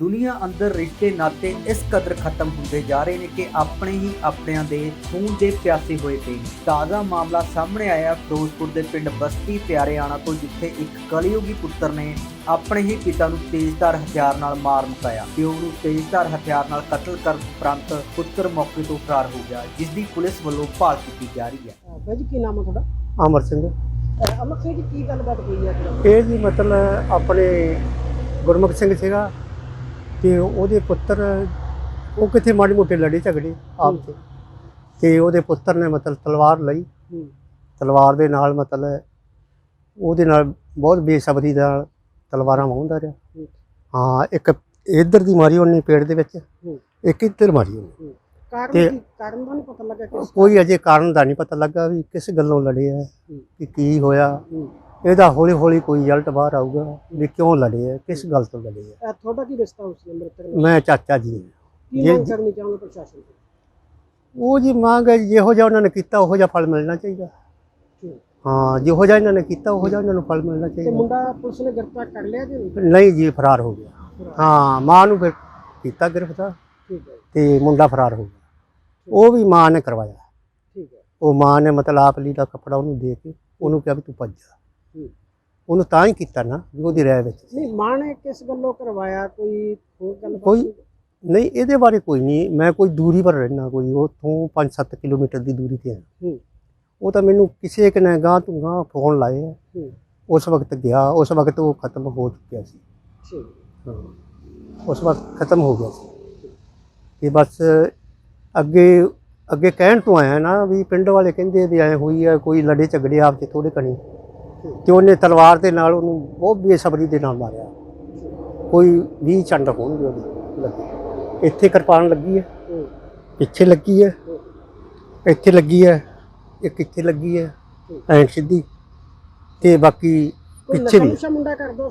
ਦੁਨੀਆ ਅੰਦਰ ਰਿਸ਼ਤੇ ਨਾਤੇ ਇਸ ਕਦਰ ਖਤਮ ਹੁੰਦੇ ਜਾ ਰਹੇ ਨੇ ਕਿ ਆਪਣੇ ਹੀ ਆਪਣਿਆਂ ਦੇ ਖੂਨ ਦੇ ਪਿਆਸੇ ਹੋਏ ਪਏ ਨੇ ਤਾਜ਼ਾ ਮਾਮਲਾ ਸਾਹਮਣੇ ਆਇਆ ਫਿਰੋਜ਼ਪੁਰ ਦੇ ਪਿੰਡ ਬਸਤੀ ਪਿਆਰੇਆਣਾ ਤੋਂ ਜਿੱਥੇ ਇੱਕ ਕਲਯੁਗੀ ਪੁੱਤਰ ਨੇ ਆਪਣੇ ਹੀ ਪਿਤਾ ਨੂੰ ਤੇਜ਼ਧਾਰ ਹਥਿਆਰ ਨਾਲ ਮਾਰ ਮੁਕਾਇਆ। ਪਿਓ ਨੂੰ ਤੇਜ਼ਧਾਰ ਹਥਿਆਰ ਨਾਲ ਕਤਲ ਕਰਨ ਉਪਰੰਤ ਪੁੱਤਰ ਮੌਕੇ ਤੋਂ ਫਰਾਰ ਹੋ ਗਿਆ ਜਿਸ ਦੀ ਪੁਲਿਸ ਵੱਲੋਂ ਭਾਲ ਕੀਤੀ ਜਾ ਰਹੀ ਹੈ। ਬਾਈ ਜੀ ਕੀ ਨਾਮ ਹੈ ਤੁਹਾਡਾ? ਅਮਰ ਸਿੰਘ। ਅਮਰ ਸਿੰਘ ਜੀ ਕੀ ਗੱਲਬਾਤ ਹੋਈ ਹੈ ਇਹ ਜੀ ਮਤਲਬ ਆਪਣੇ ਗੁਰਮੁਖ ਸਿੰਘ ਸੀਗਾ ਤੇ ਉਹਦੇ ਪੁੱਤਰ ਉਹ ਕਿਥੇ ਮਾੜੀ ਮੋਟੇ ਲੜੇ ਝਗੜੇ ਆਪ ਤੇ। ਤੇ ਉਹਦੇ ਪੁੱਤਰ ਨੇ ਮਤਲਬ ਤਲਵਾਰ ਲਈ। ਤਲਵਾਰ ਦੇ ਨਾਲ ਮਤਲਬ ਉਹਦੇ ਨਾਲ ਬਹੁਤ ਬੇਸਬਰੀ ਨਾਲ ਤਲਵਾਰਾਂ ਵਾਹੁੰਦਾ ਰਿਹਾ। ਹੂੰ। ਇੱਕ ਇੱਧਰ ਦੀ ਮਾਰੀ ਉਹਨੇ ਪੇੜ ਦੇ ਵਿੱਚ। ਇੱਕ ਇੱਧਰ ਮਾਰੀ ਉਹਨੇ। ਕਾਰਨ ਤੇ- ਕੀ? ਕਾਰਨ ਦਾ ਨਹੀਂ ਪਤਾ ਲੱਗਾ ਕਿ ਕੋਈ ਅਜੇ ਕਾਰਨ ਦਾ ਨਹੀਂ ਪਤਾ ਲੱਗਾ ਵੀ ਕਿਸ ਗੱਲੋਂ ਲੜੇ ਆ ਕਿ ਕੀ ਹੋਇਆ। ਇਹਦਾ ਹੌਲੀ ਹੌਲੀ ਕੋਈ ਰਿਜ਼ਲਟ ਬਾਹਰ ਆਊਗਾ ਵੀ ਕਿਉਂ ਲੜੇ ਆ ਕਿਸ ਗੱਲ ਤੋਂ ਲੜੇ ਆ। ਤੁਹਾਡਾ ਕੀ ਰਿਸ਼ਤਾ ਉਸ ਨਾਲ ਮ੍ਰਿਤਕ ਨਾਲ? ਮੈਂ ਚਾਚਾ ਜੀ। ਕੀ ਮੰਗ ਕਰਨੀ ਚਾਹੋਗੇ ਪ੍ਰਸ਼ਾਸਨ ਤੋਂ? ਉਹ ਜੀ ਮੰਗ ਹੈ ਜਿਹੋ ਜਿਹਾ ਉਹਨਾਂ ਨੇ ਕੀਤਾ ਉਹੋ ਜਿਹਾ ਫਲ ਮਿਲਣਾ ਚਾਹੀਦਾ। ਹਾਂ ਜਿਹੋ ਜਿਹਾ ਇਹਨਾਂ ਨੇ ਕੀਤਾ ਉਹੋ ਜਿਹਾ ਉਹਨਾਂ ਨੂੰ ਫਲ ਮਿਲਣਾ ਤੇ ਚਾਹੀਦਾ। ਮੁੰਡਾ ਪੁਲਿਸ ਨੇ ਗ੍ਰਿਫਤਾਰ ਕਰ ਲਿਆ ਜੀ? ਨਹੀਂ? ਜੀ ਫਰਾਰ ਹੋ ਗਿਆ। ਹਾਂ ਮਾਂ ਨੂੰ ਫਿਰ ਕੀਤਾ ਗ੍ਰਿਫਤਾਰ। ਤੇ ਮੁੰਡਾ ਫਰਾਰ ਹੋ ਗਿਆ। ਉਹ ਵੀ ਮਾਂ ਨੇ ਕਰਵਾਇਆ। ਠੀਕ ਹੈ। ਉਹ ਮਾਂ ਨੇ ਮਤਲਬ ਆਪ ਲੀੜਾ ਕੱਪੜਾ ਉਹਨੂੰ ਦੇ ਕੇ ਉਹਨੂੰ ਕਿਹਾ ਵੀ ਤੂੰ ਭੱਜ ਜਾ। ਉਹਨੂੰ ਤਾਂ ਹੀ ਕੀਤਾ ਨਾ ਵੀ ਉਹਦੀ ਰਾਏ ਵਿੱਚ। ਨਹੀਂ ਮਾਂ ਨੇ ਕਿਸ ਗੱਲੋਂ ਕਰਵਾਇਆ? ਕੋਈ ਹੋਰ ਗੱਲ ਕੋਈ- ਨਹੀਂ ਇਹਦੇ ਬਾਰੇ ਕੋਈ ਨਹੀਂ। ਮੈਂ ਕੋਈ ਦੂਰੀ ਪਰ ਰਹਿਣਾ ਕੋਈ ਉੱਥੋਂ 5-7 ਕਿਲੋਮੀਟਰ ਦੀ ਦੂਰੀ ਤੇ ਹਾਂ। ਉਹ ਤਾਂ ਮੈਨੂੰ ਕਿਸੇ ਇੱਕ ਨੇ ਗਾਂ ਤੋਂ ਗਾਂ ਫੋਨ ਲਾਏ ਉਸ ਵਕਤ ਗਿਆ ਉਸ ਵਕਤ ਉਹ ਖਤਮ ਹੋ ਚੁੱਕਿਆ ਸੀ। ਠੀਕ। ਉਸ ਵਕਤ ਖਤਮ ਹੋ ਗਿਆ ਸੀ। ਤੇ ਬਸ ਅੱਗੇ ਅੱਗੇ ਕਹਿਣ ਤੋਂ ਆਇਆ ਨਾ ਵੀ ਪਿੰਡ ਵਾਲੇ ਕਹਿੰਦੇ ਵੀ ਐ ਹੋਈ ਆ ਕੋਈ ਲੜੇ ਝਗੜੇ ਆਪ ਚ ਥੋੜੇ ਕਣੀ। ਤੇ ਉਹਨੇ ਤਲਵਾਰ ਦੇ ਨਾਲ ਉਹਨੂੰ ਬਹੁਤ ਬੇਸਬਰੀ ਦੇ ਨਾਲ ਮਾਰਿਆ। ਕੋਈ 20 ਚੰਡ ਹੋਣਗੇ ਉਹਦੇ ਲੱਗੇ। ਇੱਥੇ ਕਿਰਪਾਨ ਲੱਗੀ ਹੈ। ਪਿੱਛੇ ਲੱਗੀ ਹੈ। ਇੱਥੇ ਲੱਗੀ ਹੈ। ਇੱਕ ਇੱਥੇ ਲੱਗੀ ਹੈ। ਐਂ ਸਿੱਧੀ। ਤੇ ਬਾਕੀ ਪਿੱਛੇ ਵੀ।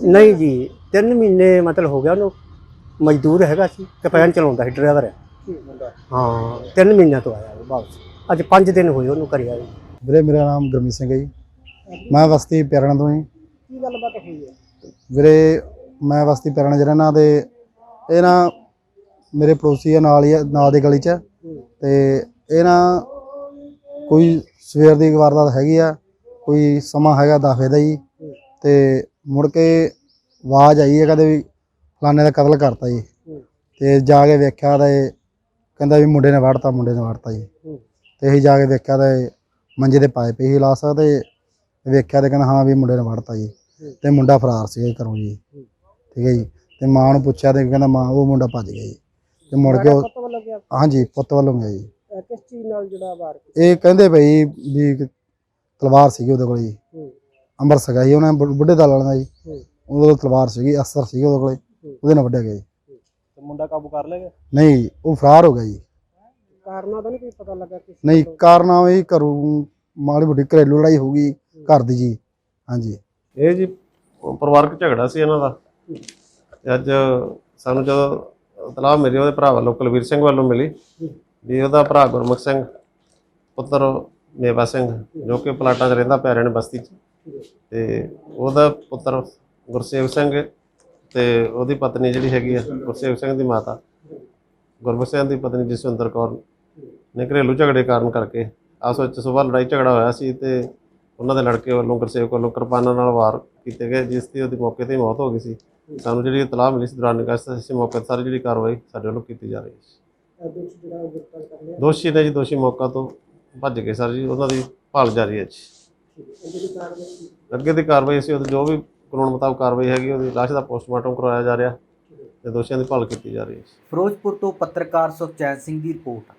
ਨਹੀਂ ਜੀ 3 ਮਹੀਨੇ ਮਤਲਬ ਹੋ ਗਿਆ ਉਹਨੂੰ। ਮਜ਼ਦੂਰ ਹੈਗਾ ਸੀ। ਕਪੈਨ ਚਲਾਉਂਦਾ ਸੀ ਡਰਾਈਵਰ। ਹੈ ਹਾਂ 3 ਮਹੀਨਿਆਂ ਤੋਂ ਆਇਆ ਉਹ ਵਾਪਸ। ਅੱਜ 5 ਦਿਨ ਹੋਏ ਉਹਨੂੰ ਘਰੇ ਆਏ ਵੀਰੇ ਮੇਰਾ ਨਾਮ ਗੁਰਮੀਤ ਸਿੰਘ ਹੈ ਜੀ। ਮੈਂ ਵਸਤੀ ਪਿਆਰਣਾ ਤੋਂ ਜੀ ਕੀ ਗੱਲਬਾਤ ਹੋਈ ਹੈ? ਵੀਰੇ ਮੈਂ ਵਸਤੀ ਪਿਆਰਣਾ ਜਿਹੜਾ ਨਾ ਦੇ ਇਹ ਨਾ ਮੇਰੇ ਪੜੋਸੀ ਆ ਨਾਲ ਹੀ ਆ, ਨਾਲ ਦੀ ਗਲੀ 'ਚ। ਹੂੰ। ਤੇ ਇਹ ਨਾ ਕੋਈ ਸਵੇਰ ਦੀ ਵਾਰਦਾਤ ਹੈਗੀ ਆ ਕੋਈ ਸਮਾਂ ਹੈਗਾ ਦਾਫੇ ਦਾ ਜੀ ਤੇ ਮੁੜ ਕੇ ਆਵਾਜ਼ ਆਈ ਹੈ ਕਹਿੰਦੇ ਵੀ ਫਲਾਣੇ ਦਾ ਕਤਲ ਕਰਤਾ ਜੀ। ਹੂੰ। ਤੇ ਜਾ ਕੇ ਵੇਖਿਆ ਤਾਂ ਇਹ ਕਹਿੰਦਾ ਵੀ ਮੁੰਡੇ ਨੇ ਵੜਤਾ ਮੁੰਡੇ ਨੇ ਵੜਤਾ ਜੀ। ਹੂੰ। ਤੇ ਅਸੀਂ ਜਾ ਕੇ ਵੇਖਿਆ ਤਾਂ ਇਹ ਮੰਜੇ ਦੇ ਪਾਏ ਪਈ ਸੀ ਲਾ ਸਕਦੇ ਵੇਖਿਆ ਤੇ ਕਹਿੰਦਾ ਹਾਂ ਵੀ ਮੁੰਡੇ ਨੇ ਵੜਤਾ ਜੀ। ਹੂੰ। ਤੇ ਮੁੰਡਾ ਫਰਾਰ ਸੀ ਘਰੋਂ ਜੀ। ਹੂੰ। ਠੀਕ ਹੈ ਜੀ। ਤੇ ਮਾਂ ਨੂੰ ਪੁੱਛਿਆ ਤੇ ਕਹਿੰਦਾ ਮਾਂ ਉਹ ਮੁੰਡਾ ਭੱਜ ਗਿਆ ਜੀ। ਤੇ ਮੁੜ ਕੇ ਉਹ- ਪਤਾ ਵੱਲੋਂ ਗਿਆ? ਹਾਂਜੀ ਪੁੱਤ ਵੱਲੋਂ ਗਿਆ ਜੀ। ਅਹ ਕਿਸ ਚੀਜ਼ ਨਾਲ ਜਿਹੜਾ ਵਾਰ ਕੀਤਾ ਇਹ ਕਹਿੰਦੇ ਭਈ ਵੀ ਇੱਕ ਤਲਵਾਰ ਸੀਗੀ ਉਹਦੇ ਕੋਲ ਜੀ। ਹੂੰ। ਅੰਬਰ ਸਗਾ ਜੀ ਉਹਨਾਂ ਬੁ- ਬੁੱਢੇ ਦਾ ਲੜਨਾ ਜੀ। ਹੂੰ। ਉਹਦੇ ਕੋਲ ਤਲਵਾਰ ਸੀਗੀ ਅਸਰ ਸੀਗੀ ਉਹਦੇ ਕੋਲੇ ਉਹਦੇ ਨਾਲ ਵੱਢਿਆ ਗਿਆ ਜੀ। ਤੇ ਮੁੰਡਾ ਕਾਬੂ ਕਰ ਲਿਆ ਨਹੀਂ ਜੀ, ਉਹ ਫਰਾਰ ਹੋ ਗਿਆ ਜੀ। ਕਾਰਨਾਂ ਦਾ ਨਹੀਂ ਕੋਈ ਪਤਾ ਲੱਗਾ ਕਿਸ ਨਹੀਂ? ਕਾਰਨਾਮਾ ਘਰੋਂ ਮਾੜੀ ਮੋਟੀ ਘਰੇਲੂ ਲੜਾਈ ਹੋਊਗੀ ਘਰ ਦੀ ਜੀ, ਹਾਂਜੀ। ਇਹ ਜੀ ਪਰਿਵਾਰਕ ਝਗੜਾ ਸੀ ਇਹਨਾਂ ਦਾ। ਤੇ ਅੱਜ ਸਾਨੂੰ ਜਦੋਂ ਤਲਾਹ ਮਿਲੀ, ਉਹਦੇ ਭਰਾ ਵੱਲੋਂ ਕੁਲਵੀਰ ਸਿੰਘ ਵੱਲੋਂ ਮਿਲੀ, ਵੀ ਉਹਦਾ ਭਰਾ ਗੁਰਮੁਖ ਸਿੰਘ, ਪੁੱਤਰ ਮੇਵਾ ਸਿੰਘ, ਜੋ ਕਿ ਪਲਾਟਾਂ 'ਚ ਰਹਿੰਦਾ ਪਿਆ ਨੇ ਬਸਤੀ 'ਚ। ਤੇ ਉਹਦਾ ਪੁੱਤਰ ਗੁਰਸੇਵ ਸਿੰਘ ਤੇ ਉਹਦੀ ਪਤਨੀ ਜਿਹੜੀ ਹੈਗੀ ਆ, ਗੁਰਸੇਵ ਸਿੰਘ ਦੀ ਮਾਤਾ। ਗੁਰਮੁਖ ਸਿੰਘ ਦੀ ਪਤਨੀ ਜਸਵਿੰਦਰ ਕੌਰ ਨੇ ਘਰੇਲੂ ਝਗੜੇ ਕਾਰਨ ਕਰਕੇ ਆਪਸ ਵਿੱਚ ਸਵੇਰ ਲੜਾਈ ਝਗੜਾ ਹੋਇਆ ਸੀ ਤੇ ਉਹਨਾਂ ਦੇ ਲੜਕੇ ਵੱਲੋਂ ਗੁਰਸੇਵਕ ਵੱਲੋਂ ਕਿਰਪਾਨਾਂ ਨਾਲ ਵਾਰ ਕੀਤੇ ਗਏ ਜਿਸ ਦੀ ਉਹਦੀ ਮੌਕੇ ਤੇ ਹੀ ਮੌਤ ਹੋ ਗਈ ਸੀ। ਸਾਨੂੰ ਜਿਹੜੀ ਇਤਲਾਹ ਮਿਲੀ ਸੀ ਦੌਰਾਨ ਨਿਕਾਸ ਅਸੀਂ ਮੌਕੇ ਤੇ ਸਾਰੀ ਜਿਹੜੀ ਕਾਰਵਾਈ ਸਾਡੇ ਵੱਲੋਂ ਕੀਤੀ ਜਾ ਰਹੀ ਹੈ ਦੋਸ਼ੀ ਉਹ ਨੇ ਜੀ ਦੋਸ਼ੀ ਮੌਕਾ ਤੋਂ ਭੱਜ ਗਏ ਸਰ ਜੀ ਉਹਨਾਂ ਦੀ ਭਾਲ ਜਾਰੀ ਹੈ ਜੀ। ਅੱਗੇ ਦੀ ਕਾਰਵਾਈ ਅਸੀਂ ਉਹਦੀ ਜੋ ਵੀ ਕਾਨੂੰਨ ਮੁਤਾਬਕ ਕਾਰਵਾਈ ਹੈਗੀ ਉਹਦੀ ਲਾਸ਼ ਦਾ ਪੋਸਟਮਾਰਟਮ ਕਰਵਾਇਆ ਜਾ ਰਿਹਾ ਤੇ ਦੋਸ਼ੀਆਂ ਦੀ ਭਾਲ ਕੀਤੀ ਜਾ ਰਹੀ ਹੈ ਫਿਰੋਜ਼ਪੁਰ ਤੋਂ ਪੱਤਰਕਾਰ ਸੁਖਚੈਨ ਸਿੰਘ ਦੀ ਰਿਪੋਰਟ।